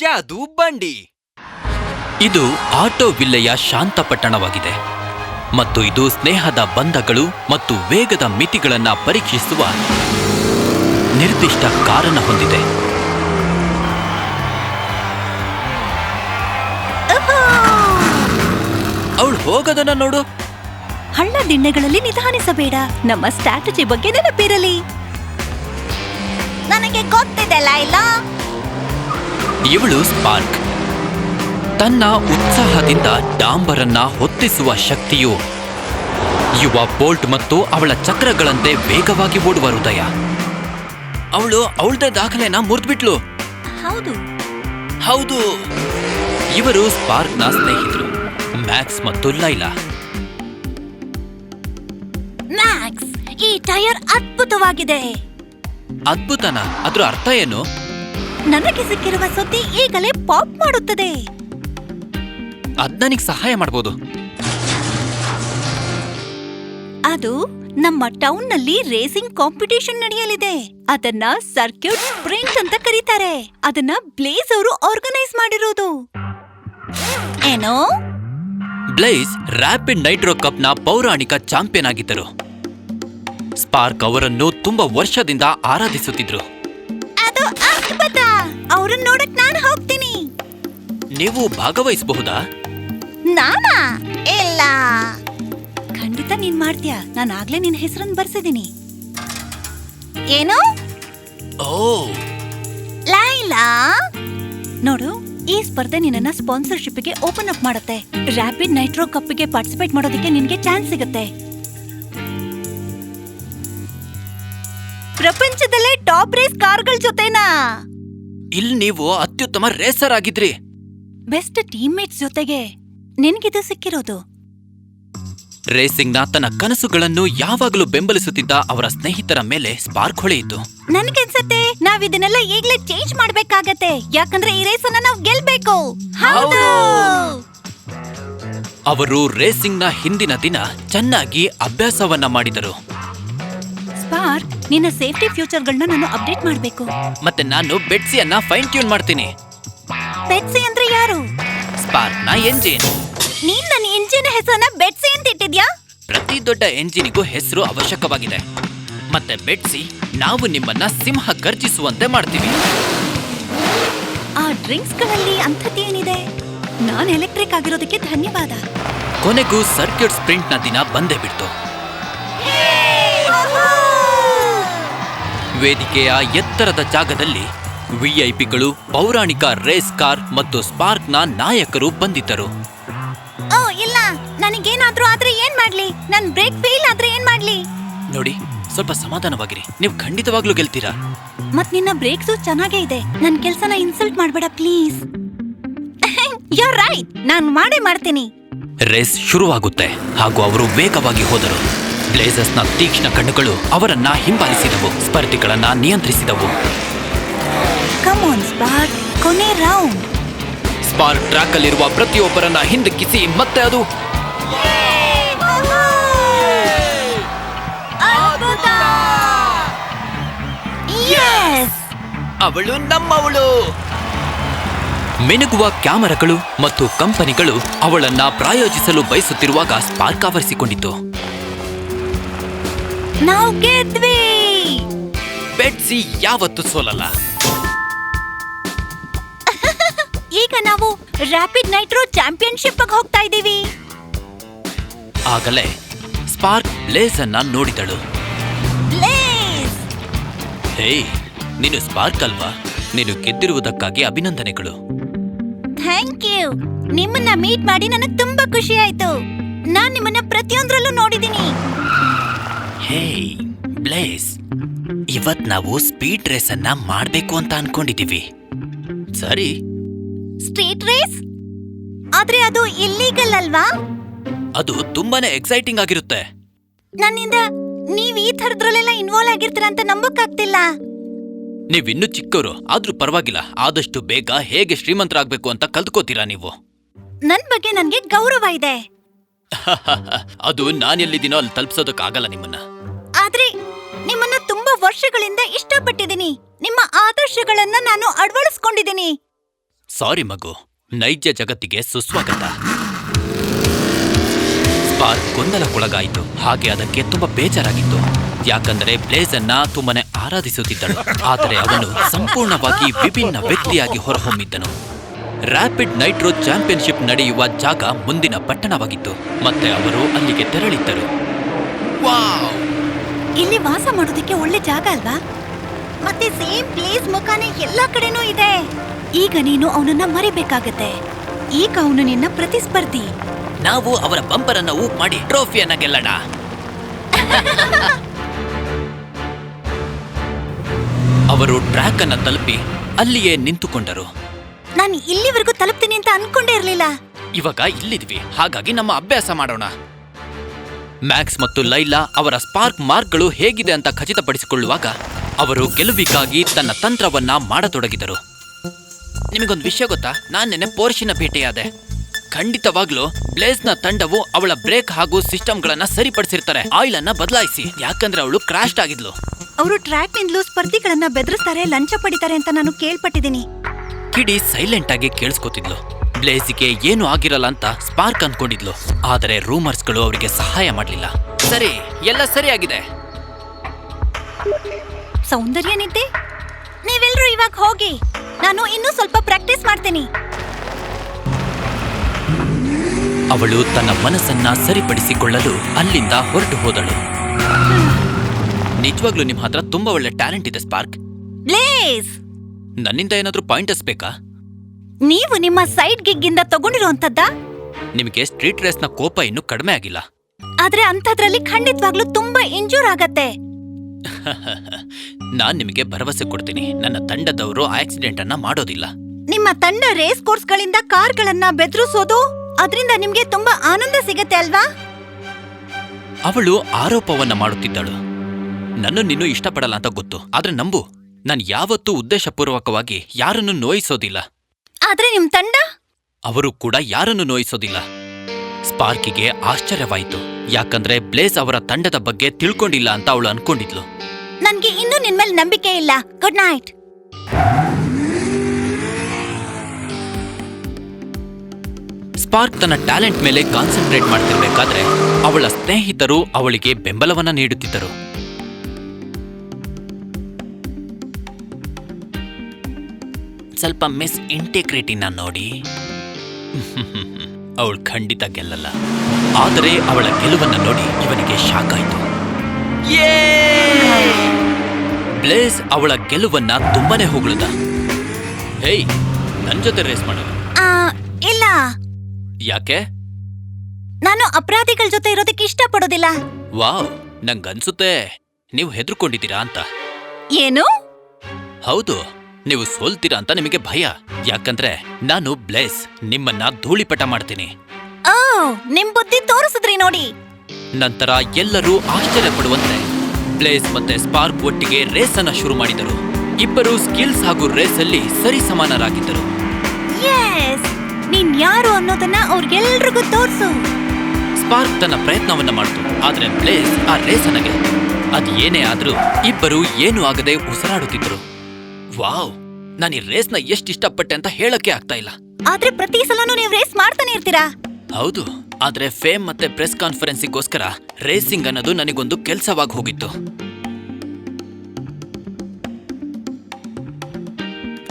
ಜಾದು ಬಂಡಿ. ಇದು ಆಟೋ ವಿಲ್ಲೆಯ ಶಾಂತ ಪಟ್ಟಣವಾಗಿದೆ. ಮತ್ತು ಇದು ಸ್ನೇಹದ ಬಂಧಗಳು ಮತ್ತು ವೇಗದ ಮಿತಿಗಳನ್ನು ಪರೀಕ್ಷಿಸುವ ನಿರ್ದಿಷ್ಟ ಕಾರಣ ಹೊಂದಿದೆ. ಅವಳು ಹೋಗೋದನ್ನ ನೋಡು. ಹಳ್ಳ ದಿಣ್ಣೆಗಳಲ್ಲಿ ನಿಧಾನಿಸಬೇಡ. ನಮ್ಮ ಸ್ಟ್ರಾಟಜಿ ಬಗ್ಗೆ ನೆನಪಿರಲಿ. ನನಗೆ ಗೊತ್ತಿದೆ ಲೈಲಾ ಇವಳು ಸ್ಪಾರ್ಕ್. ತನ್ನ ಉತ್ಸಾಹದಿಂದ ಡಾಂಬರನ್ನ ಹೊತ್ತಿಸುವ ಶಕ್ತಿಯು ಯುವ ಬೋಲ್ಟ್ ಮತ್ತು ಅವಳ ಚಕ್ರಗಳಂತೆ ವೇಗವಾಗಿ ಓಡುವ ಹೃದಯ. ಅವಳು ಅವಳದೇ ದಾಖಲೆನ ಮುರಿದ್ಬಿಟ್ಲು. ಹೌದು. ಹೌದು. ಇವರು ಸ್ಪಾರ್ಕ್ನ ಸ್ನೇಹಿತರು ಮ್ಯಾಕ್ಸ್ ಮತ್ತು ಲೈಲಾ. ಮ್ಯಾಕ್ಸ್ ಈ ಟೈರ್ ಅದ್ಭುತವಾಗಿದೆ. ಅದ್ಭುತನ? ಅದರ ಅರ್ಥ ಏನು? ನನಗೆ ಸಿಕ್ಕಿರುವ ಸುದ್ದಿ ಈಗಲೇ ಪಾಪ್ ಮಾಡುತ್ತದೆ. ಅದ್ ನನಗ್ ಸಹಾಯ ಮಾಡಬಹುದು ಅದು ನಮ್ಮ ಟೌನ್ನಲ್ಲಿ ರೇಸಿಂಗ್ ಕಾಂಪಿಟೇಷನ್ ನಡೆಯಲಿದೆ. ಅದನ್ನ ಸರ್ಕ್ಯೂಟ್ ಸ್ಪ್ರಿಂಟ್ ಅಂತ ಕರೀತಾರೆ. ಅದನ್ನ ಬ್ಲೇಸ್ ಅವರು ಆರ್ಗನೈಸ್ ಮಾಡಿರೋದು. ಏನೋ? ಬ್ಲೇಸ್ ರ್ಯಾಪಿಡ್ ನೈಟ್ರೋ ಕಪ್ನ ಪೌರಾಣಿಕ ಚಾಂಪಿಯನ್ ಆಗಿದ್ದರು. ಸ್ಪಾರ್ಕ್ ಅವರನ್ನು ತುಂಬಾ ವರ್ಷದಿಂದ ಆರಾಧಿಸುತ್ತಿದ್ರು. ಅದ್ಭುತ ಅವ್ರನ್ನ ನೋಡಕ್ ನಾನು ಹೋಗ್ತೀನಿ. ನೀವು ಭಾಗವಹಿಸಬಹುದಾ? ನಾನಾ? ಇಲ್ಲ. ಖಂಡಿತ ನೀನ್ ಮಾಡ್ತೀಯ. ನಾನು ಆಗ್ಲೇ ನಿನ್ ಹೆಸರನ್ನ ಬರ್ಸಿದೀನಿ. ಏನು? ಓ. ಲೈಲಾ? ನೋಡು ಈ ಸ್ಪರ್ಧೆ ಸ್ಪಾನ್ಸರ್ಶಿಪ್ಗೆ ಓಪನ್ ಅಪ್ ಮಾಡುತ್ತೆ. ರ್ಯಾಪಿಡ್ ನೈಟ್ರೋ ಕಪ್ಗೆ ಪಾರ್ಟಿಸಿಪೇಟ್ ಮಾಡೋದಕ್ಕೆ ನಿನ್ಗೆ ಚಾನ್ಸ್ ಸಿಗುತ್ತೆ. ಪ್ರಪಂಚದಲ್ಲೇ ಟಾಪ್ ರೇಸ್ ಕಾರ್ಗಳ ಜೊತೆನಾ? ಇಲ್ಲಿ ನೀವು ಅತ್ಯುತ್ತಮ ರೇಸರ್ ಆಗಿದ್ರಿ. ಬೆಸ್ಟ್ ಟೀಮ್ಮೇಟ್ಸ್ ಜೊತೆಗೆ ನಿನಗಿದು ಸಿಕ್ಕಿರೋದು. ರೇಸಿಂಗ್ನ ತನ್ನ ಕನಸುಗಳನ್ನು ಯಾವಾಗಲೂ ಬೆಂಬಲಿಸುತ್ತಿದ್ದ ಅವರ ಸ್ನೇಹಿತರ ಮೇಲೆ ಸ್ಪಾರ್ಕ್ ಹೊಳೆಯಿತು. ನನಗನ್ಸತ್ತೆ ನಾವ್ ಇದನ್ನೆಲ್ಲ ಈಗ್ಲೇ ಚೇಂಜ್ ಮಾಡ್ಬೇಕಾಗತ್ತೆ. ಯಾಕಂದ್ರೆ ಈ ರೇಸ್ ಅನ್ನ ನಾವ್ ಗೆಲ್ಬೇಕು. ಹೌದು! ಅವರು ರೇಸಿಂಗ್ನ ಹಿಂದಿನ ದಿನ ಚೆನ್ನಾಗಿ ಅಭ್ಯಾಸವನ್ನ ಮಾಡಿದರು. ನಿನ್ನ ಸೇಫ್ಟಿ ಫ್ಯೂಚರ್ಗಳನ್ನ ನಾನು ಅಪ್ಡೇಟ್ ಮಾಡಬೇಕು. ಮತ್ತೆ ನಾನು ಬೆಟ್ಸಿಯನ್ನ ಫೈನ್ ಟ್ಯೂನ್ ಮಾಡ್ತೀನಿ. ಬೆಟ್ಸಿ ಅಂದ್ರೆ ಯಾರು? ಸ್ಪಾರ್ಕ್ನ ಎಂಜಿನ್. ನೀನ್ ನನ್ನ ಇಂಜಿನ್ ಹೆಸರನ್ನ ಬೆಟ್ಸಿ ಅಂತ ಇಟ್ಟಿದ್ಯಾ? ಪ್ರತಿ ದೊಡ್ಡ ಎಂಜಿನಿಗೂ ಹೆಸರು ಅವಶ್ಯಕವಾಗಿದೆ. ಮತ್ತೆ ಬೆಟ್ಸಿ ನಾವು ನಿಮ್ಮನ್ನ ಸಿಂಹ ಗರ್ಜಿಸುವಂತೆ ಮಾಡ್ತೀವಿ. ಆ ಡ್ರಿಂಕ್ಸ್ಗಳಲ್ಲಿ ಅಂಥದ್ದೇನಿದೆ ನಾನ್ ಎಲೆಕ್ಟ್ರಿಕ್ ಆಗಿರೋದಕ್ಕೆ ಧನ್ಯವಾದ. ಕೊನೆಗೂ ಸರ್ಕ್ಯೂಟ್ ಸ್ಪ್ರಿಂಟ್ನ ದಿನ ಬಂದೇ ಬಿಡ್ತು. ವೇದಿಕೆಯ ಎತ್ತರದ ಜಾಗದಲ್ಲಿ ವಿಐಪಿಗಳು ಪೌರಾಣಿಕ ರೇಸ್ ಕಾರ್ ಮತ್ತು ಸ್ಪಾರ್ಕ್ನ ನಾಯಕರು ಬಂದಿದ್ದರು. ಓ ಇಲ್ಲ. ನನಗೇನಾದ್ರೂ ಆದ್ರೆ ಏನ್ ಮಾಡ್ಲಿ? ನನ್ ಬ್ರೇಕ್ ಫೇಲ್ ಆದ್ರೆ ಏನ್ ಮಾಡ್ಲಿ? ನೋಡಿ ಸ್ವಲ್ಪ ಸಮಾಧಾನವಾಗಿರಿ. ನೀವು ಖಂಡಿತವಾಗ್ಲೂ ಗೆಲ್ತೀರಾ? ಮತ್ ನಿನ್ನ ಬ್ರೇಕ್ಸು ಚೆನ್ನಾಗೇ ಇದೆ. ನನ್ ಕೆಲ್ಸನ ಇನ್ಸಲ್ಟ್ ಮಾಡ್ಬೇಡ ಪ್ಲೀಸ್. ಯು ರೈಟ್ ನಾನ್ ಮಾಡೇ ಮಾಡ್ತೀನಿ. ರೇಸ್ ಶುರುವಾಗುತ್ತೆ. ಹಾಗೂ ಅವರು ವೇಗವಾಗಿ ಹೋದರು. ಬ್ಲೇಸರ್ಸ್ನ ತೀಕ್ಷ್ಣ ಕಣ್ಣುಗಳು ಅವರನ್ನ ಹಿಂಬಾಲಿಸಿದವು ಸ್ಪರ್ಧಿಗಳನ್ನ ನಿಯಂತ್ರಿಸಿದವು. ಕಮ್ ಆನ್ ಸ್ಪಾರ್ಕ್ ಕೊನೆ ರೌಂಡ್ ಸ್ಪಾರ್ಕ್ ಟ್ರ್ಯಾಕ್ ಅಲ್ಲಿರುವ ಪ್ರತಿಯೊಬ್ಬರನ್ನ ಹಿಂದಕ್ಕಿಸಿ ಮತ್ತೆ ಅದು ಅವಳು ನಮ್ಮವಳು. ಮಿನುಗುವ ಕ್ಯಾಮರಾಗಳು ಮತ್ತು ಕಂಪನಿಗಳು ಅವಳನ್ನ ಪ್ರಾಯೋಜಿಸಲು ಬಯಸುತ್ತಿರುವಾಗ ಸ್ಪಾರ್ಕ್ ಆವರಿಸಿಕೊಂಡಿತು. ನಾವು ಗೆದ್ವಿ! ಬೆಟ್ಸಿ ಯಾವತ್ತು ಸೋಲಲ್ಲ. ಈಗ ನಾವು ರ್ಯಾಪಿಡ್ ನೈಟ್ರೋ ಚಾಂಪಿಯನ್ಶಿಪ್ ಹೋಗ್ತಾ ಇದ್ದೀವಿ. ಆಗಲೇ ಸ್ಪಾರ್ಕ್ ಬ್ಲೇಸ್ ಅನ್ನ ನೋಡಿದಳು. ಹೇ ನೀನು ಸ್ಪಾರ್ಕ್ ಅಲ್ವಾ? ನೀನು ಗೆದ್ದಿರುವುದಕ್ಕಾಗಿ ಅಭಿನಂದನೆಗಳು. ಥ್ಯಾಂಕ್ ಯು ನಿಮ್ಮನ್ನ ಮೀಟ್ ಮಾಡಿ ನನಗೆ ತುಂಬಾ ಖುಷಿ ಆಯ್ತು. ನಾನು ನಿಮ್ಮನ್ನ ಪ್ರತಿಯೊಂದರಲ್ಲೂ ನೋಡಿದೀನಿ. Hey Blaze. ಇವತ್ ನಾವು ಸ್ಪೀಡ್ ರೇಸ್ ಅನ್ನ ಮಾಡ್ಬೇಕು ಅಂತ ಅನ್ಕೊಂಡಿದೀವಿ. ಸರಿ. ಸ್ಟ್ರೀಟ್ ರೇಸ್ ಆದ್ರೆ ಅದು ಇಲ್ಲೀಗಲ್ ಅಲ್ವಾ? ಅದು ತುಂಬಾನೇ ಎಕ್ಸೈಟಿಂಗ್ ಆಗಿರುತ್ತೆ. ನನ್ನಿಂದ ನೀವ್ ಈ ಥರದ್ರಲ್ಲೆಲ್ಲ ಇನ್ವಾಲ್ವ್ ಆಗಿರ್ತೀರ ಅಂತ ನಂಬಕ್ಕಾಗ್ತಿಲ್ಲ. ನೀವಿನ್ನೂ ಚಿಕ್ಕವರು ಆದ್ರೂ ಪರವಾಗಿಲ್ಲ. ಆದಷ್ಟು ಬೇಗ ಹೇಗೆ ಶ್ರೀಮಂತರಾಗ್ಬೇಕು ಅಂತ ಕಲ್ತ್ಕೋತೀರಾ ನೀವು? ನನ್ ಬಗ್ಗೆ ನನ್ಗೆ ಗೌರವ ಇದೆ. ಅದು ನಾನೆಲ್ಲಿದ್ದೀನೋ ಅಲ್ಲಿ ತಲುಪಿಸೋದಕ್ಕಾಗಲ್ಲ ನಿಮ್ಮನ್ನ. ಆದ್ರೆ ನಿಮ್ಮನ್ನ ತುಂಬಾ ವರ್ಷಗಳಿಂದ ಇಷ್ಟಪಟ್ಟಿದ್ದೀನಿ. ನಿಮ್ಮ ಆದರ್ಶಗಳನ್ನ ನಾನು ಅಳವಡಿಸ್ಕೊಂಡಿದ್ದೀನಿ. ಸಾರಿ ಮಗು, ನೈಜ ಜಗತ್ತಿಗೆ ಸುಸ್ವಾಗತ. ಸ್ಪಾರ್ಕ್ ಗೊಂದಲಕ್ಕೊಳಗಾಯಿತು, ಹಾಗೆ ಅದಕ್ಕೆ ತುಂಬಾ ಬೇಜಾರಾಗಿತ್ತು. ಯಾಕಂದರೆ ಬ್ಲೇಸ್ ಅನ್ನ ತುಂಬಾನೇ ಆರಾಧಿಸುತ್ತಿದ್ದಳು, ಆದರೆ ಅವನು ಸಂಪೂರ್ಣವಾಗಿ ವಿಭಿನ್ನ ವ್ಯಕ್ತಿಯಾಗಿ ಹೊರಹೊಮ್ಮಿದ್ದನು. ರ್ಯಾಪಿಡ್ ನೈಟ್ರೋ ಚಾಂಪಿಯನ್ಶಿಪ್ ನಡೆಯುವ ಜಾಗ ಮುಂದಿನ ಪಟ್ಟಣವಾಗಿತ್ತು, ಮತ್ತೆ ಅವರು ಅಲ್ಲಿಗೆ ತೆರಳಿದ್ದರು. ವಾವ್! ಇಲ್ಲಿ ವಾಸ ಮಾಡೋದಕ್ಕೆ ಒಳ್ಳೆ ಜಾಗ ಅಲ್ವಾ? ಮತ್ತೆ ಸೇಮ್ ಪ್ಲೇಸ್ ಮುಖಾನೇ ಎಲ್ಲಾ ಕಡೆನೂ ಇದೆ. ಈಗ ನೀನು ಅವನನ್ನ ಮರಿಬೇಕಾಗತ್ತೆ. ಈಗ ಅವನು ನಿನ್ನ ಪ್ರತಿಸ್ಪರ್ಧಿ. ನಾವು ಅವರ ಬಂಪರ್ ಅನ್ನ ಊಪ್ ಮಾಡಿ ಟ್ರೋಫಿಯನ್ನ ಗೆಲ್ಲಣ. ಅವರು ಟ್ರ್ಯಾಕ್ ಅನ್ನ ತಲುಪಿ ಅಲ್ಲಿಯೇ ನಿಂತುಕೊಂಡರು. ನಾನು ಇಲ್ಲಿವರೆಗೂ ತಲುಪ್ತೀನಿ ಅಂತ ಅನ್ಕೊಂಡೇ ಇರಲಿಲ್ಲ. ಇವಾಗ ಇಲ್ಲಿದ್ವಿ. ಹಾಗಾಗಿ ನಮ್ಮ ಅಭ್ಯಾಸ ಮಾಡೋಣ. ಮ್ಯಾಕ್ಸ್ ಮತ್ತು ಲೈಲಾ ಅವರ ಸ್ಪಾರ್ಕ್ ಮಾರ್ಕ್ಗಳು ಹೇಗಿದೆ ಅಂತ ಖಚಿತಪಡಿಸಿಕೊಳ್ಳುವಾಗ ಅವರು ಗೆಲುವಿಗಾಗಿ ತನ್ನ ತಂತ್ರವನ್ನ ಮಾಡತೊಡಗಿದರು. ನಿಮಗೊಂದು ವಿಷಯ ಗೊತ್ತಾ? ನಾನು ನೆನೆ ಪೋರ್ಷಿನ ಭೇಟಿಯಾದೆ. ಖಂಡಿತವಾಗ್ಲೂ ಬ್ಲೇಸ್ನ ತಂಡವು ಅವಳ ಬ್ರೇಕ್ ಹಾಗೂ ಸಿಸ್ಟಮ್ಗಳನ್ನ ಸರಿಪಡಿಸಿರ್ತಾರೆ. ಆಯಿಲ್ ಅನ್ನ ಬದಲಾಯಿಸಿ. ಯಾಕಂದ್ರೆ ಅವಳು ಕ್ರಾಶ್ ಆಗಿದ್ಲು. ಅವರು ಟ್ರ್ಯಾಕ್ ನಿಂದಲೂ ಸ್ಪರ್ಧಿಗಳನ್ನ ಬೆದರಿಸ್ತಾರೆ ಲಂಚ ಪಡಿತಾರೆ ಅಂತ ನಾನು ಕೇಳ್ಪಟ್ಟಿದ್ದೀನಿ. ಕಿಡಿ ಸೈಲೆಂಟ್ ಆಗಿ ಕೇಳಿಸ್ಕೊತಿದ್ಲು. ಬ್ಲೇಸಿಗೆ ಏನು ಆಗಿರಲ್ಲ ಅಂತ ಸ್ಪಾರ್ಕ್ ಅಂದ್ಕೊಂಡಿದ್ಲು ಆದರೆ ರೂಮರ್ಸ್ಗಳು ಅವರಿಗೆ ಸಹಾಯ ಮಾಡಲಿಲ್ಲ. ಸರಿ ಎಲ್ಲ ಸರಿಯಾಗಿದೆ. ಸೌಂದರ್ಯ ನಿದ್ದೆ? ನೀವೆಲ್ಲರೂ ಇವಾಗ ಹೋಗಿ. ನಾನು ಇನ್ನೂ ಸ್ವಲ್ಪ ಪ್ರಾಕ್ಟೀಸ್ ಮಾಡ್ತೀನಿ. ಅವಳು ತನ್ನ ಮನಸ್ಸನ್ನ ಸರಿಪಡಿಸಿಕೊಳ್ಳಲು ಅಲ್ಲಿಂದ ಹೊರಟು ಹೋದಳು. ನಿಜವಾಗ್ಲೂ ನಿಮ್ಮ ಹತ್ರ ತುಂಬಾ ಒಳ್ಳೆ ಟ್ಯಾಲೆಂಟ್ ಇದೆ ಸ್ಪಾರ್ಕ್. ಬ್ಲೇಸ್! ನನ್ನಿಂದ ಏನಾದ್ರೂ ಪಾಯಿಂಟ್ ಬೇಕಾ? ನೀವು ನಿಮ್ಮ ಸೈಡ್ ಗಿಗ್ ಇಂದ ತಗೊಂಡಿರೋಂಥದ್ದ ನಿಮಗೆ ಸ್ಟ್ರೀಟ್ ರೇಸ್ನ ಕೋಪ ಇನ್ನೂ ಕಡಿಮೆ ಆಗಿಲ್ಲ. ಆದ್ರೆ ಅಂಥದ್ರಲ್ಲಿ ಖಂಡಿತವಾಗ್ಲೂ ತುಂಬಾ ಇಂಜೂರ್ ಆಗತ್ತೆ. ನಾನ್ ನಿಮಗೆ ಭರವಸೆ ಕೊಡ್ತೀನಿ. ನನ್ನ ತಂಡದವರು ಆಕ್ಸಿಡೆಂಟ್ ಅನ್ನ ಮಾಡೋದಿಲ್ಲ. ನಿಮ್ಮ ತಂಡ ರೇಸ್ ಕೋರ್ಸ್ಗಳಿಂದ ಕಾರ್ಗಳನ್ನ ಬೆದರಿಸೋದು ಅದರಿಂದ ನಿಮ್ಗೆ ತುಂಬಾ ಆನಂದ ಸಿಗತ್ತೆ ಅಲ್ವಾ? ಅವಳು ಆರೋಪವನ್ನ ಮಾಡುತ್ತಿದ್ದಳು. ನನ್ನ ನೀನು ಇಷ್ಟಪಡಲ್ಲ ಅಂತ ಗೊತ್ತು. ಆದ್ರೆ ನಂಬು. ನಾನು ಯಾವತ್ತೂ ಉದ್ದೇಶಪೂರ್ವಕವಾಗಿ ಯಾರನ್ನು ನೋಯಿಸೋದಿಲ್ಲ. ಆದ್ರೆ ನಿಮ್ ತಂಡ? ಅವರು ಕೂಡ ಯಾರನ್ನು ನೋಯಿಸೋದಿಲ್ಲ. ಸ್ಪಾರ್ಕಿಗೆ ಆಶ್ಚರ್ಯವಾಯಿತು. ಯಾಕಂದ್ರೆ ಬ್ಲೇಸ್ ಅವರ ತಂಡದ ಬಗ್ಗೆ ತಿಳ್ಕೊಂಡಿಲ್ಲ ಅಂತ ಅವಳು ಅನ್ಕೊಂಡಿದ್ಲು. ನನ್ಗೆ ಇನ್ನೂ ನಿನ್ ಮೇಲೆ ನಂಬಿಕೆ ಇಲ್ಲ. ಗುಡ್ ನೈಟ್ ಸ್ಪಾರ್ಕ್ ತನ್ನ ಟ್ಯಾಲೆಂಟ್ ಮೇಲೆ ಕಾನ್ಸಂಟ್ರೇಟ್ ಮಾಡ್ತಿರ್ಬೇಕಾದ್ರೆ ಅವಳ ಸ್ನೇಹಿತರು ಅವಳಿಗೆ ಬೆಂಬಲವನ್ನ ನೀಡುತ್ತಿದ್ದರು. ಸ್ವಲ್ಪ ಮಿಸ್ ಇಂಟಿಗ್ರಿಟಿನ ನೋಡಿ. ಅವಳು ಖಂಡಿತ ಗೆಲ್ಲಲ್ಲ. ಆದರೆ ಅವಳ ಗೆಲುವನ್ನು ನೋಡಿ ಇವನಿಗೆ ಶಾಕ್ ಆಯಿತು ಬ್ಲೇಸ್ ಅವಳ ಗೆಲುವನ್ನ ತುಂಬಾನೇ ಹೊಗಳುದ. ಹೇಯ್ ನನ್ ಜೊತೆ ರೇಸ್ ಮಾಡೋದು ಆ ಇಲ್ಲ. ಯಾಕೆ? ನಾನು ಅಪರಾಧಿಗಳ ಜೊತೆ ಇರೋದಕ್ಕೆ ಇಷ್ಟಪಡೋದಿಲ್ಲ. ವಾವ್ ನಂಗನ್ಸುತ್ತೆ. ನೀವು ಹೆದರ್ಕೊಂಡಿದ್ದೀರಾ ಅಂತ. ಏನು? ಹೌದು. ನೀವು ಸೋಲ್ತೀರಾ ಅಂತ ನಿಮಗೆ ಭಯ. ಯಾಕಂದ್ರೆ ನಾನು ಬ್ಲೇಸ್ ನಿಮ್ಮನ್ನ ಧೂಳಿಪಟ ಮಾಡ್ತೀನಿ. ಓ ನಿಮ್ ಬುದ್ಧಿ ತೋರಿಸಿದ್ರಿ ನೋಡಿ. ನಂತರ ಎಲ್ಲರೂ ಆಶ್ಚರ್ಯ ಪಡುವಂತೆ ಬ್ಲೇಸ್ ಮತ್ತೆ ಸ್ಪಾರ್ಕ್ ಒಟ್ಟಿಗೆ ರೇಸ್ ಅನ್ನ ಶುರು ಮಾಡಿದರು. ಇಬ್ಬರು ಸ್ಕಿಲ್ಸ್ ಹಾಗೂ ರೇಸ್ ಅಲ್ಲಿ ಸರಿಸಮಾನರಾಗಿದ್ದರು ಎಸ್ ನೀನ್ ಯಾರು ಅನ್ನೋದನ್ನ ಅವ್ರಿಗೆಲ್ರಿಗೂ ತೋರಿಸು. ಸ್ಪಾರ್ಕ್ ತನ್ನ ಪ್ರಯತ್ನವನ್ನ ಮಾಡಿತು ಆದ್ರೆ ಬ್ಲೇಸ್ ಆ ರೇಸ್ ಅನ್ನ ಅದ್ ಏನೇ ಆದ್ರೂ ಇಬ್ಬರು ಏನು ಆಗದೆ ಉಸಿರಾಡುತ್ತಿದ್ದರು ವಾವ್ ನಾನು ಈ ರೇಸ್ನ ಎಷ್ಟು ಇಷ್ಟಪಟ್ಟೆ ಅಂತ ಹೇಳಕ್ಕೆ ಆಗ್ತಾ ಇಲ್ಲ. ಆದ್ರೆ ಪ್ರತಿ ಸಲನೂ ನೀವು ರೇಸ್ ಮಾಡ್ತಾನೆ ಇರ್ತೀರಾ? ಹೌದು. ಆದ್ರೆ ಫೇಮ್ ಮತ್ತೆ ಪ್ರೆಸ್ ಕಾನ್ಫರೆನ್ಸಿಗೋಸ್ಕರ ರೇಸಿಂಗ್ ಅನ್ನೋದು ನನಗೊಂದು ಕೆಲಸವಾಗಿ ಹೋಗಿತ್ತು.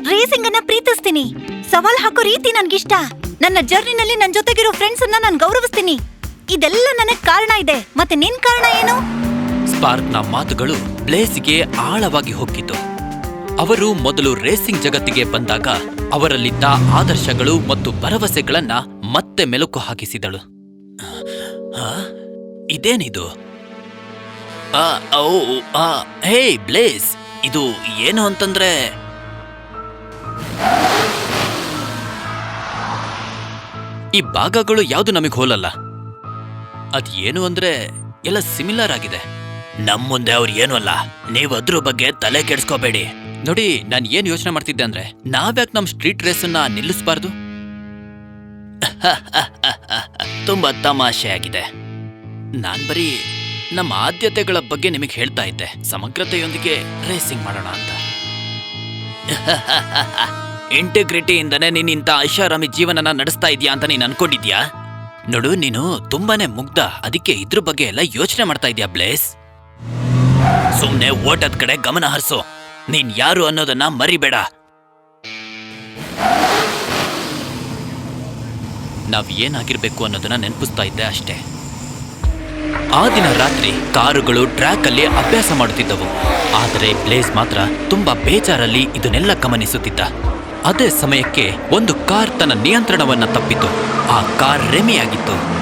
ರೇಸಿಂಗ್ ಅನ್ನ ಪ್ರೀತಿಸ್ತೀನಿ. ಸವಾಲ್ ಹಾಕೋ ರೀತಿ ನನ್ಗಿಷ್ಟ. ನನ್ನ ಜರ್ನಿನಲ್ಲಿ ನನ್ನ ಜೊತೆಗಿರೋ ಫ್ರೆಂಡ್ಸ್ ಅನ್ನ ನಾನು ಗೌರವಿಸ್ತೀನಿ. ಇದೆಲ್ಲ ನನಗ್ ಕಾರಣ ಇದೆ. ಮತ್ತೆ ನಿನ್ ಕಾರಣ ಏನು? ಸ್ಪಾರ್ಕ್ನ ಮಾತುಗಳು ಬ್ಲೇಸ್ಗೆ ಆಳವಾಗಿ ಹೊಕ್ಕಿತು ಅವರು ಮೊದಲು ರೇಸಿಂಗ್ ಜಗತ್ತಿಗೆ ಬಂದಾಗ ಅವರಲ್ಲಿದ್ದ ಆದರ್ಶಗಳು ಮತ್ತು ಭರವಸೆಗಳನ್ನ ಮತ್ತೆ ಮೆಲುಕು ಹಾಕಿಸಿದಳು. ಇದೇನಿದು? ಹೇ, ಬ್ಲೇಸ್, ಇದು ಏನು ಅಂತಂದ್ರೆ? ಈ ಭಾಗಗಳು ಯಾವುದು ನಮಗೆ ಹೋಲಲ್ಲ? ಅದ್ ಏನು ಅಂದ್ರೆ ಎಲ್ಲ ಸಿಮಿಲರ್ ಆಗಿದೆ. ನಮ್ಮ ಮುಂದೆ ಅವ್ರು ಏನು ಅಲ್ಲ? ನೀವು ಅದ್ರ ಬಗ್ಗೆ ತಲೆ ಕೆಡ್ಸ್ಕೋಬೇಡಿ. ನೋಡಿ, ನಾನು ಏನು ಯೋಚನೆ ಮಾಡ್ತಿದ್ದೆ ಅಂದ್ರೆ, ನಾವ್ಯಾಕ್ ನಮ್ ಸ್ಟ್ರೀಟ್ ರೇಸ್ ಅನ್ನ ನಿಲ್ಲಿಸಬಾರ್ದು? ತುಂಬಾ ತಮಾಷೆ ಆಗಿದೆ. ನಾನ್ ಬರೀ ನಮ್ಮ ಆದ್ಯತೆಗಳ ಬಗ್ಗೆ ನಿಮಗೆ ಹೇಳ್ತಾ ಇದ್ದೆ. ಸಮಗ್ರತೆಯೊಂದಿಗೆ ರೇಸಿಂಗ್ ಮಾಡೋಣ ಅಂತ. ಇಂಟಿಗ್ರಿಟಿಯಿಂದನೇ ನೀನ್ ಇಂಥ ಐಷಾರಾಮಿ ಜೀವನನ ನಡೆಸ್ತಾ ಇದೀಯಾ ಅಂತ ನೀನು ಅನ್ಕೊಂಡಿದ್ಯಾ? ನೋಡು, ನೀನು ತುಂಬಾನೇ ಮುಗ್ಧ. ಅದಕ್ಕೆ ಇದ್ರ ಬಗ್ಗೆ ಎಲ್ಲ ಯೋಚನೆ ಮಾಡ್ತಾ ಇದೀಯಾ ಬ್ಲೇಸ್ ಸುಮ್ನೆ ಓಟದ ಕಡೆ ಗಮನ ಹರಿಸು. ನೀನ್ ಯಾರು ಅನ್ನೋದನ್ನ ಮರಿಬೇಡ. ನಾವ್ ಏನಾಗಿರ್ಬೇಕು ಅನ್ನೋದನ್ನ ನೆನಪಿಸ್ತಾ ಇದ್ದೆ ಅಷ್ಟೇ. ಆ ದಿನ ರಾತ್ರಿ ಕಾರುಗಳು ಟ್ರ್ಯಾಕ್ ಅಲ್ಲಿ ಅಭ್ಯಾಸ ಮಾಡುತ್ತಿದ್ದವು. ಆದರೆ ಬ್ಲೇಸ್ ಮಾತ್ರ ತುಂಬಾ ಬೇಜಾರಲ್ಲಿ ಇದನ್ನೆಲ್ಲ ಗಮನಿಸುತ್ತಿದ್ದ. ಅದೇ ಸಮಯಕ್ಕೆ ಒಂದು ಕಾರ್ ತನ್ನ ನಿಯಂತ್ರಣವನ್ನ ತಪ್ಪಿತು. ಆ ಕಾರ್ ರೆಮಿಯಾಗಿತ್ತು.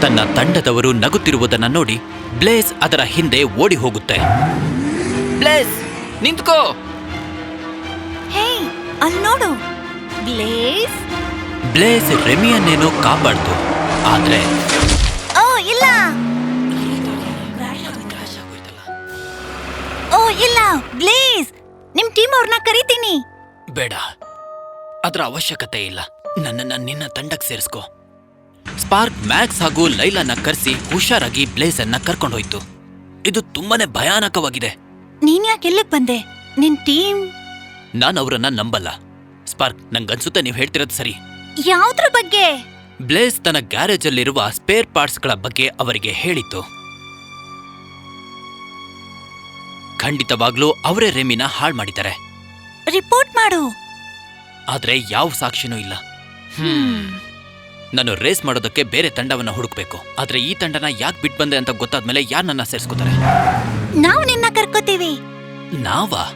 ತನ್ನ ತಂಡದವರು ನಗುತ್ತಿರುವುದನ್ನು ನೋಡಿ ಬ್ಲೇಸ್ ಅದರ ಹಿಂದೆ ಓಡಿ ಹೋಗುತ್ತೆ. ಬ್ಲೇಸ್ ನಿಂತ್ಕೋ. ಹೇ ಅಲ್ಲಿ ನೋಡು. ಬ್ಲೇಸ್? ಬ್ಲೇಸ್ ರೆಮಿಯನ್ನೇನೋ ಕಾಪಾಡ್ತು. ಆದ್ರೆ ಓ ಇಲ್ಲ. ಓ ಇಲ್ಲ. ಬ್ಲೇಸ್ ನಿಮ್ ಟೀಮ್ ಅವ್ರನ್ನ ಕರೀತೀನಿ. ಬೇಡ. ಅದರ ಅವಶ್ಯಕತೆ ಇಲ್ಲ. ನನ್ನನ್ನ ನಿನ್ನ ತಂಡಕ್ಕೆ ಸೇರಿಸ್ಕೋ. ಸ್ಪಾರ್ಕ್ ಮ್ಯಾಕ್ಸ್ ಹಾಗೂ ಲೈಲಾನ ಕರೆಸಿ ಹುಷಾರಾಗಿ ಬ್ಲೇಸ್ ಅನ್ನ ಕರ್ಕೊಂಡೋಯ್ತು. ಇದು ತುಂಬಾನೇ ಭಯಾನಕವಾಗಿದೆ. ನೀನ್ ಯಾಕೆ ಎಲ್ಲಿಗ್ ಬಂದೆ? ನಿನ್ ಟೀಮ್? ನಾನು ಅವರನ್ನ ನಂಬಲ್ಲ. ಸ್ಪಾರ್ಕ್ ನಂಗನ್ಸುತ್ತೆ ನೀವು ಹೇಳ್ತಿರೋದು ಸರಿ. ಯಾವ್ದ್ರ ಬಗ್ಗೆ? ಬ್ಲೇಸ್ ತನ್ನ ಗ್ಯಾರೇಜ್ ಅಲ್ಲಿರುವ ಸ್ಪೇರ್ ಪಾರ್ಟ್ಸ್ಗಳ ಬಗ್ಗೆ ಅವರಿಗೆ ಹೇಳಿತು ಖಂಡಿತವಾಗ್ಲೂ ಅವರೇ ರೆಮಿನ ಹಾಳು ಮಾಡಿದ್ದಾರೆ. ರಿಪೋರ್ಟ್ ಮಾಡು. ಆದ್ರೆ ಯಾವ ಸಾಕ್ಷಿನೂ ಇಲ್ಲ. ನಾನು ರೇಸ್ ಮಾಡೋದಕ್ಕೆ ಬೇರೆ ತಂಡವನ್ನ ಹುಡುಕ್ಬೇಕು. ಆದ್ರೆ ಈ ತಂಡನ ಯಾಕೆ ಬಿಟ್ ಬಂದೆ ಅಂತ ಗೊತ್ತಾದ್ಮೇಲೆ ಯಾರ್ ನನ್ನ ಸೇರಿಸ್ಕೋತಾರೆ? ನಾವು ನಿನ್ನ ಕರ್ಕೋತೀವಿ. ನಾವಾ?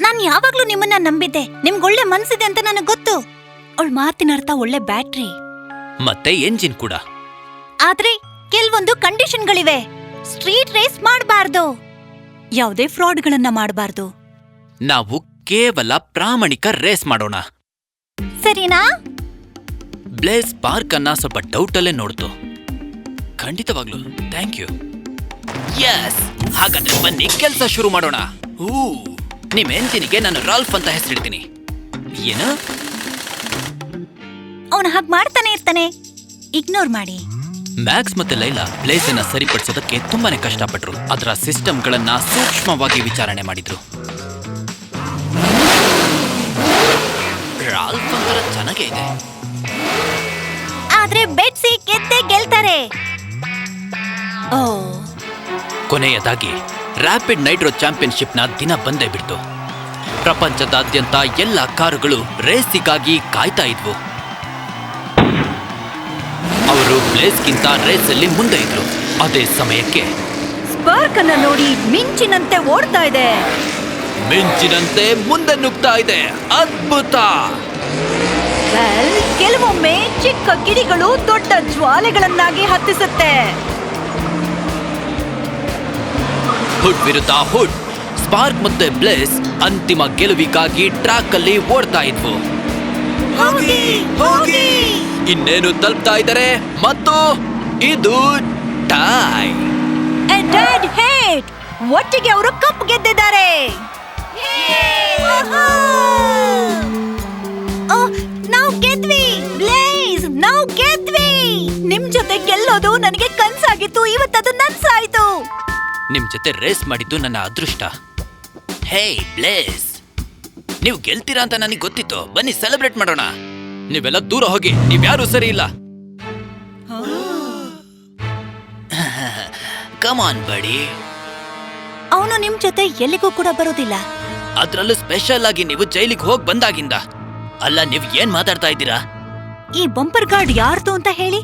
ನಾನ್ ಯಾವಾಗ್ಲೂ ನಿಮ್ಮನ್ನ ನಂಬಿದ್ದೆ. ನಿಮ್ಗೊಳ್ಳೆ ಮನ್ಸಿದೆ ಅಂತ ನನಗ್ ಗೊತ್ತು. ಅವಳ ಮಾತಿನ ಅರ್ಥ ಒಳ್ಳೆ ಬ್ಯಾಟ್ರಿ. ಮತ್ತೆ ಎಂಜಿನ್ ಕೂಡ. ಆದ್ರೆ ಕೆಲವೊಂದು ಕಂಡೀಷನ್ಗಳಿವೆ. ಸ್ಟ್ರೀಟ್ ರೇಸ್ ಮಾಡಬಾರ್ದು. ಯಾವುದೇ ಫ್ರಾಡ್ಗಳನ್ನ ಮಾಡಬಾರ್ದು. ನಾವು ಕೇವಲ ಪ್ರಾಮಾಣಿಕ ರೇಸ್ ಮಾಡೋಣ. ಸರಿನಾ? ಬ್ಲೇಸ್ ಪಾರ್ಕ್ ಅನ್ನ ಸ್ವಲ್ಪ ಡೌಟ್ ಅಲ್ಲೇ ನೋಡ್ತು. ಖಂಡಿತವಾಗ್ಲು ಥ್ಯಾಂಕ್ ಯು ಎಸ್ ಹಾಗಾದ್ರೆ ಬನ್ನಿ ಕೆಲಸ ಶುರು ಮಾಡೋಣ. ಹೂ ನಿಮ್ ಎಂಜಿನ್ಗೆ ನಾನು ರಾಲ್ಫ್ ಅಂತ ಹೆಸರಿಡ್ತೀನಿ. ಏನು? ಅವನು ಹಾಗೆ ಮಾಡ್ತಾನೆ ಇರ್ತಾನೆ. ಇಗ್ನೋರ್ ಮಾಡಿ. ಮ್ಯಾಕ್ಸ್ ಮತ್ತೆ ಲೈಲಾ ಪ್ಲೇಸ್ ಅನ್ನ ಸರಿಪಡಿಸೋದಕ್ಕೆ ತುಂಬಾನೇ ಕಷ್ಟಪಟ್ರು. ಅದರ ಸಿಸ್ಟಮ್ಗಳನ್ನ ಸೂಕ್ಷ್ಮವಾಗಿ ವಿಚಾರಣೆ ಮಾಡಿದ್ರು. ಚೆನ್ನಾಗೇ ಇದೆ. ಆದ್ರೆ ಬೆಟ್ಸಿ ಗೆದ್ದೆ ಗೆಲ್ತಾರೆ. ಓ. ಕೊನೆಯದಾಗಿ ರ್ಯಾಪಿಡ್ ನೈಟ್ರೋ ಚಾಂಪಿಯನ್ಶಿಪ್ನ ದಿನ ಬಂದೇ ಬಿಡ್ತು. ಪ್ರಪಂಚದಾದ್ಯಂತ ಎಲ್ಲ ಕಾರುಗಳು ರೇಸಿಗಾಗಿ ಕಾಯ್ತಾ ಇದ್ವು. ಅವರು ಬ್ಲೇಸ್ಗಿಂತ ರೇಸಲ್ಲಿ ಮುಂದೆ ಇದ್ರು. ಅದೇ ಸಮಯಕ್ಕೆ ಸ್ಪಾರ್ಕ್ ಅನ್ನ ನೋಡಿ ಮಿಂಚಿನಂತೆ ಓಡ್ತಾ ಇದೆ. ಮಿಂಚಿನಂತೆ ಮುಂದೆ ನುಗ್ತಾ ಇದೆ. ಅದ್ಭುತ! ವೆಲ್ ಕೆಲವೊಮ್ಮೆ ಚಿಕ್ಕ ಕಿಡಿಗಳು ದೊಡ್ಡ ಜ್ವಾಲೆಗಳನ್ನಾಗಿ ಹತ್ತಿಸುತ್ತೆ. ಹುಡ್ ವಿರುದ್ಧ ಹುಡ್ ಸ್ಪಾರ್ಕ್ ಮತ್ತೆ ಬ್ಲೇಸ್ ಅಂತಿಮ ಗೆಲುವಿಗಾಗಿ ಟ್ರ್ಯಾಕ್ ಅಲ್ಲಿ ಓಡ್ತಾ ಇದ್ವು. ಹೋಗಿ ಹೋಗಿ. ಇನ್ನೇನು ತಲುಪ್ತಾ ಇದ್ದಾರೆ? ಮತ್ತು ಇದು ಟೈ ಒಟ್ಟಿಗೆ ಅವರು ಕಪ್ ಗೆದ್ದಿದ್ದಾರೆ. ಗೆಲ್ಲೋದು ನನಗೆ ಕನ್ಸಾಗಿತ್ತು ಇವತ್ತದು ನನ್ಸಾಯ್ತು. ನಿಮ್ ಜೊತೆ ರೇಸ್ ಮಾಡಿದ್ದು ನನ್ನ ಅದೃಷ್ಟ. Hey Blaze. ನೀವು ಗೆಲ್ತೀರಾ ಅಂತ ನನಗೆ ಗೊತ್ತಿತ್ತು. ಬನ್ನಿ ಸೆಲೆಬ್ರೇಟ್ ಮಾಡೋಣ. ನೀವೆಲ್ಲ ದೂರ ಹೋಗಿ ನೀವ್ಯಾರು ಸರಿ ಇಲ್ಲ. ಕಮಾನ್ ಬಡಿ ಅವನು ನಿಮ್ ಜೊತೆ ಎಲ್ಲಿಗೂ ಕೂಡ ಬರೋದಿಲ್ಲ. ಅದ್ರಲ್ಲೂ ಸ್ಪೆಷಲ್ ಆಗಿ ನೀವು ಜೈಲಿಗೆ ಹೋಗಿ ಬಂದಾಗಿಂದ. ಅಲ್ಲ ನೀವ್ ಏನ್ ಮಾತಾಡ್ತಾ ಇದ್ದೀರಾ? ಈ ಬಂಪರ್ ಗಾರ್ಡ್ ಯಾರ್ದು ಅಂತ ಹೇಳಿ?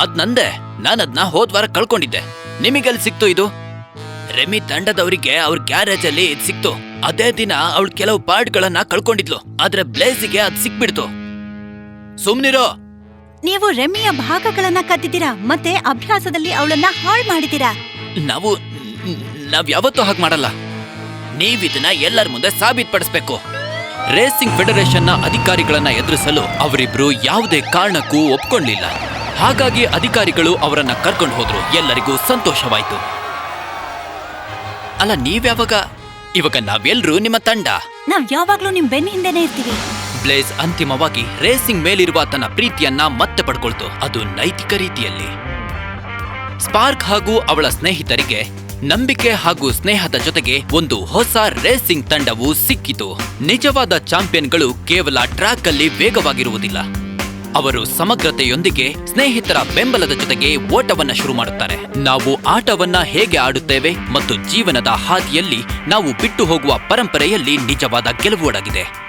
ಅದ್ ನಂದೆ ನಾನು ಅದನ್ನ ಹೋದ್ ವಾರ ಕಳ್ಕೊಂಡಿದ್ದೆ. ನಿಮಗೆಲ್ಲಿ ಸಿಕ್ತು ಇದು? ರೆಮಿ ತಂಡದವರಿಗೆ ಅವ್ರ ಗ್ಯಾರೇಜ್ ಅಲ್ಲಿ ಇದ್ ಸಿಕ್ತು. ಅದೇ ದಿನ ಅವಳು ಕೆಲವು ಪಾರ್ಟ್ಗಳನ್ನ ಕಳ್ಕೊಂಡಿದ್ಲು. ಆದ್ರೆ ಬ್ಲೇಸಿಗೆ ಅದ್ ಸಿಕ್ಬಿಡ್ತು. ಸುಮ್ನಿರೋ. ನೀವು ರೆಮಿಯ ಭಾಗಗಳನ್ನ ಕದ್ದಿದ್ದೀರಾ? ಮತ್ತೆ ಅಭ್ಯಾಸದಲ್ಲಿ ಅವಳನ್ನ ಹಾಳ್ ಮಾಡಿದ್ದೀರಾ? ನಾವು ನಾವ್ ಯಾವತ್ತೂ ಹಾಗೆ ಮಾಡಲ್ಲ. ನೀವ್ ಇದನ್ನ ಎಲ್ಲರ ಮುಂದೆ ಸಾಬೀತುಪಡಿಸ್ಬೇಕು ರೇಸಿಂಗ್ ಫೆಡರೇಷನ್ನ ಅಧಿಕಾರಿಗಳನ್ನ ಎದುರಿಸಲು ಅವರಿಬ್ರು ಯಾವುದೇ ಕಾರಣಕ್ಕೂ ಒಪ್ಕೊಳ್ಳಿಲ್ಲ ಹಾಗಾಗಿ ಅಧಿಕಾರಿಗಳು ಅವರನ್ನ ಕರ್ಕೊಂಡು ಹೋದ್ರು. ಎಲ್ಲರಿಗೂ ಸಂತೋಷವಾಯ್ತು. ಅಲ್ಲ ನೀವ್ಯಾವಾಗ? ಇವಾಗ ನಾವೆಲ್ಲರೂ ನಿಮ್ಮ ತಂಡ. ನಾವ್ ಯಾವಾಗ್ಲೂ ನಿಮ್ ಬೆನ್ನ ಹಿಂದೆನೆ ಇರ್ತೀವಿ. ಬ್ಲೇಸ್ ಅಂತಿಮವಾಗಿ ರೇಸಿಂಗ್ ಮೇಲಿರುವ ತನ್ನ ಪ್ರೀತಿಯನ್ನ ಮತ್ತೆ ಪಡ್ಕೊಳ್ತು. ಅದು ನೈತಿಕ ರೀತಿಯಲ್ಲಿ. ಸ್ಪಾರ್ಕ್ ಹಾಗೂ ಅವಳ ಸ್ನೇಹಿತರಿಗೆ ನಂಬಿಕೆ ಹಾಗೂ ಸ್ನೇಹದ ಜೊತೆಗೆ ಒಂದು ಹೊಸ ರೇಸಿಂಗ್ ತಂಡವು ಸಿಕ್ಕಿತು. ನಿಜವಾದ ಚಾಂಪಿಯನ್ಗಳು ಕೇವಲ ಟ್ರ್ಯಾಕ್ ಅಲ್ಲಿ ವೇಗವಾಗಿರುವುದಿಲ್ಲ. ಅವರು ಸಮಗ್ರತೆಯೊಂದಿಗೆ ಸ್ನೇಹಿತರ ಬೆಂಬಲದ ಜೊತೆಗೆ ಓಟವನ್ನ ಶುರು ಮಾಡುತ್ತಾರೆ. ನಾವು ಆಟವನ್ನ ಹೇಗೆ ಆಡುತ್ತೇವೆ ಮತ್ತು ಜೀವನದ ಹಾದಿಯಲ್ಲಿ ನಾವು ಬಿಟ್ಟು ಹೋಗುವ ಪರಂಪರೆಯಲ್ಲಿ ನಿಜವಾದ ಗೆಲುವು ಅಡಗಿದೆ